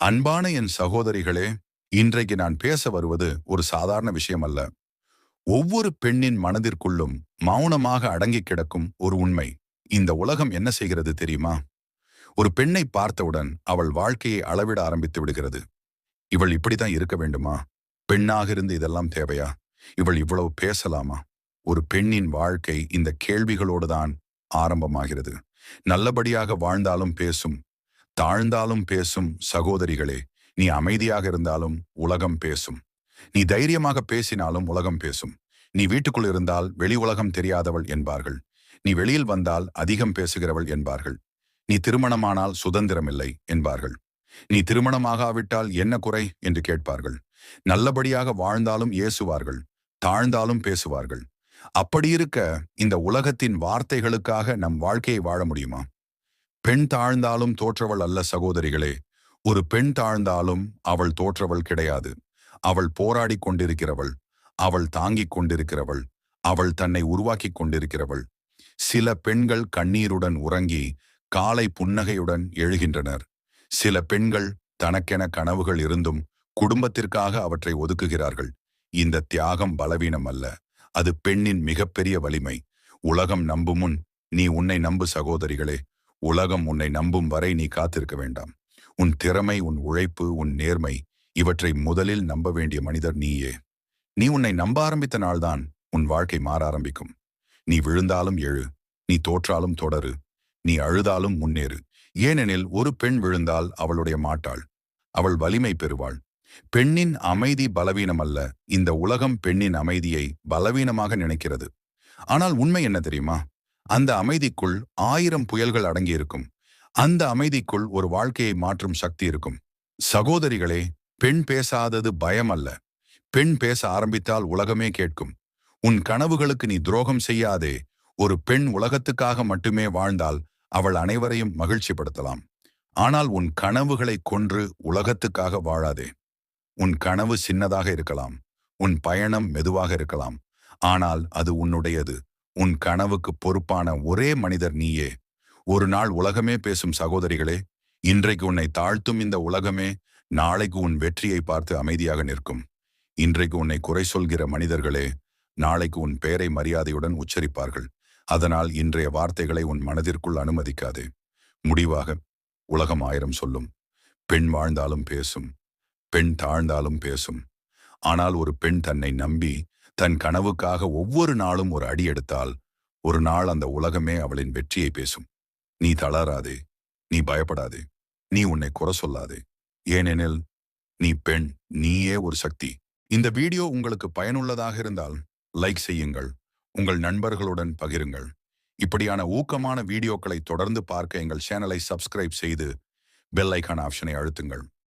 அன்பான என் சகோதரிகளே இன்றைக்கு நான் பேச வருவது ஒரு சாதாரண விஷயம் அல்ல. ஒவ்வொரு பெண்ணின் மனதிற்குள்ளும் மௌனமாக அடங்கி கிடக்கும் ஒரு உண்மை. இந்த உலகம் என்ன செய்கிறது தெரியுமா? ஒரு பெண்ணை பார்த்தவுடன் அவள் வாழ்க்கையை அளவிட ஆரம்பித்து விடுகிறது. இவள் இப்படிதான் இருக்க வேண்டுமா? பெண்ணாக இருந்து இதெல்லாம் தேவையா? இவள் இவ்வளவு பேசலாமா? ஒரு பெண்ணின் வாழ்க்கை இந்த கேள்விகளோடு தான் ஆரம்பமாகிறது. நல்லபடியாக வாழ்ந்தாலும் பேசும் தாழ்ந்தாலும் பேசும் சகோதரிகளே நீ அமைதியாக இருந்தாலும் உலகம் பேசும். நீ தைரியமாக பேசினாலும் உலகம் பேசும். நீ வீட்டுக்குள் இருந்தால் வெளி உலகம் தெரியாதவள் என்பார்கள். நீ வெளியில் வந்தால் அதிகம் பேசுகிறவள் என்பார்கள். நீ திருமணமானால் சுதந்திரமில்லை என்பார்கள். நீ திருமணமாகாவிட்டால் என்ன குறை என்று கேட்பார்கள். நல்லபடியாக வாழ்ந்தாலும் ஏசுவார்கள். தாழ்ந்தாலும் பேசுவார்கள். அப்படியிருக்க இந்த உலகத்தின் வார்த்தைகளுக்காக நம் வாழ்க்கையை வாழ முடியுமா? பெண் தாழ்ந்தாலும் தோற்றவள் அல்ல சகோதரிகளே. ஒரு பெண் தாழ்ந்தாலும் அவள் தோற்றவள் கிடையாது. அவள் போராடி கொண்டிருக்கிறவள் அவள் தாங்கிக் கொண்டிருக்கிறவள் அவள் தன்னை உருவாக்கிக் கொண்டிருக்கிறவள். சில பெண்கள் கண்ணீருடன் உறங்கி காலை புன்னகையுடன் எழுகின்றனர். சில பெண்கள் தனக்கென கனவுகள் இருந்தும் குடும்பத்திற்காக அவற்றை ஒதுக்குகிறார்கள். இந்த தியாகம் பலவீனம் அல்ல. அது பெண்ணின் மிகப்பெரிய வலிமை. உலகம் நம்புமுன் நீ உன்னை நம்பு சகோதரிகளே. உலகம் உன்னை நம்பும் வரை நீ காத்திருக்க வேண்டாம். உன் திறமை உன் உழைப்பு உன் நேர்மை இவற்றை முதலில் நம்ப வேண்டிய மனிதர் நீயே. நீ உன்னை நம்ப ஆரம்பித்த நாள்தான் உன் வாழ்க்கை மாற ஆரம்பிக்கும். நீ விழுந்தாலும் எழு நீ தோற்றாலும் தொடரு நீ அழுதாலும் முன்னேறு. ஏனெனில் ஒரு பெண் விழுந்தால் அவளுடைய மாட்டாள் அவள் வலிமை பெறுவாள். பெண்ணின் அமைதி பலவீனம் அல்ல இந்த உலகம் பெண்ணின் அமைதியை பலவீனமாக நினைக்கிறது. ஆனால் உண்மை என்ன தெரியுமா? அந்த அமைதிக்குள் ஆயிரம் புயல்கள் அடங்கியிருக்கும். அந்த அமைதிக்குள் ஒரு வாழ்க்கையை மாற்றும் சக்தி இருக்கும். சகோதரிகளே பெண் பேசாதது பயம் அல்ல. பெண் பேச ஆரம்பித்தால் உலகமே கேட்கும். உன் கனவுகளுக்கு நீ துரோகம் செய்யாதே. ஒரு பெண் உலகத்துக்காக மட்டுமே வாழ்ந்தால் அவள் அனைவரையும் மகிழ்ச்சிப்படுத்தலாம். ஆனால் உன் கனவுகளை கொன்று உலகத்துக்காக வாழாதே. உன் கனவு சின்னதாக இருக்கலாம். உன் பயணம் மெதுவாக இருக்கலாம். ஆனால் அது உன்னுடையது. உன் கனவுக்கு பொறுப்பான ஒரே மனிதர் நீயே. ஒரு நாள் உலகமே பேசும் சகோதரிகளே இன்றைக்கு உன்னை தாழ்த்தும் இந்த உலகமே நாளைக்கு உன் வெற்றியை பார்த்து அமைதியாக நிற்கும். இன்றைக்கு உன்னை குறை சொல்கிற மனிதர்களே நாளைக்கு உன் பெயரை மரியாதையுடன் உச்சரிப்பார்கள். அதனால் இன்றைய வார்த்தைகளை உன் மனதிற்குள் அனுமதிக்காதே. முடிவாக உலகம் ஆயிரம் சொல்லும். பெண் வாழ்ந்தாலும் பேசும். பெண் தாழ்ந்தாலும் பேசும். ஆனால் ஒரு பெண் தன்னை நம்பி தன் கனவுக்காக ஒவ்வொரு நாளும் ஒரு அடி எடுத்தால் ஒரு நாள் அந்த உலகமே அவளின் வெற்றியை பேசும். நீ தளராதே நீ பயப்படாதே நீ உன்னை குறை சொல்லாதே. ஏனெனில் நீ பெண் நீயே ஒரு சக்தி. இந்த வீடியோ உங்களுக்கு பயனுள்ளதாக இருந்தால் லைக் செய்யுங்கள் உங்கள் நண்பர்களுடன் பகிருங்கள். இப்படியான ஊக்கமான வீடியோக்களை தொடர்ந்து பார்க்க எங்கள் சேனலை சப்ஸ்கிரைப் செய்து பெல் ஐக்கான் ஆப்ஷனை அழுத்துங்கள்.